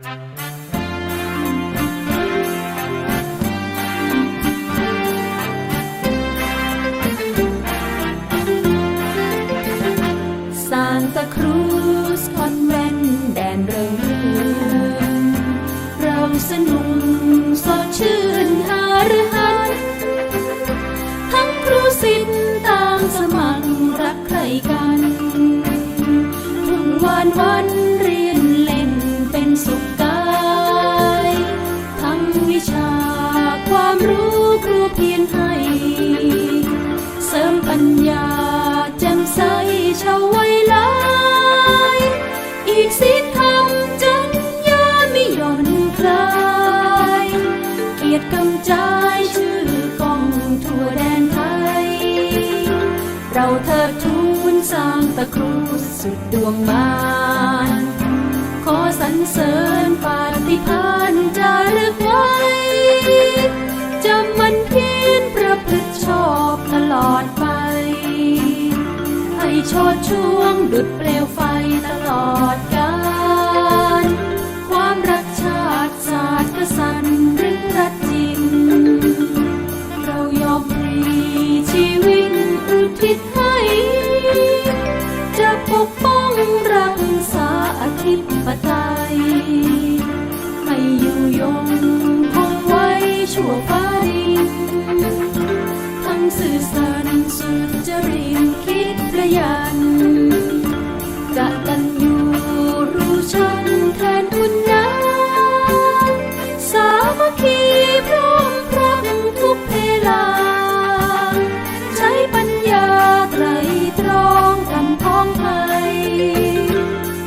ซานตาครูสคอนแวนแดนเริงเรืองเราสนุกสดชื่นหารือหันทั้งครูสิทธิ์ต่างสมัครรักใครกัน ทุกวันวันเรียนเล่นเป็นสุข เราเทิดทูนสร้างตะครูสุดดวงมานขอสรรเสริญปาฏิพานจารึกไว้จำมันเพียรประพฤติชอบตลอดไป ให้ชดช่วงดุดเปลวไฟตลอดกาลความรักชาติศาสตร์กษัตริย์ วฟ้าดินทั้งสื่อสารสุจริตคิดประหยันกะตันอยู่รู้ชันแทนคุณนาสามัคคีพร้อมพรักทุกเพลา ใช้ปัญญาไตรตรองกำพ้องไทย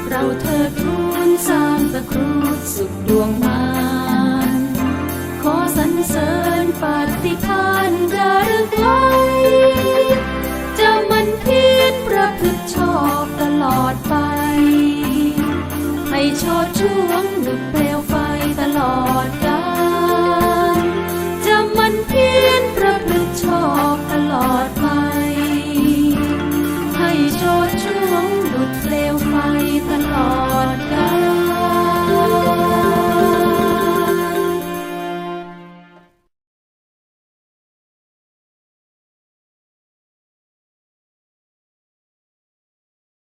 เราเทิดทูนสร้างตะครุฑสุดดวงมา ปฏิพานย์จารึกไว้จะมันเพียรประพฤติชอบตลอดไป ให้ชดช่วงดุดเป็น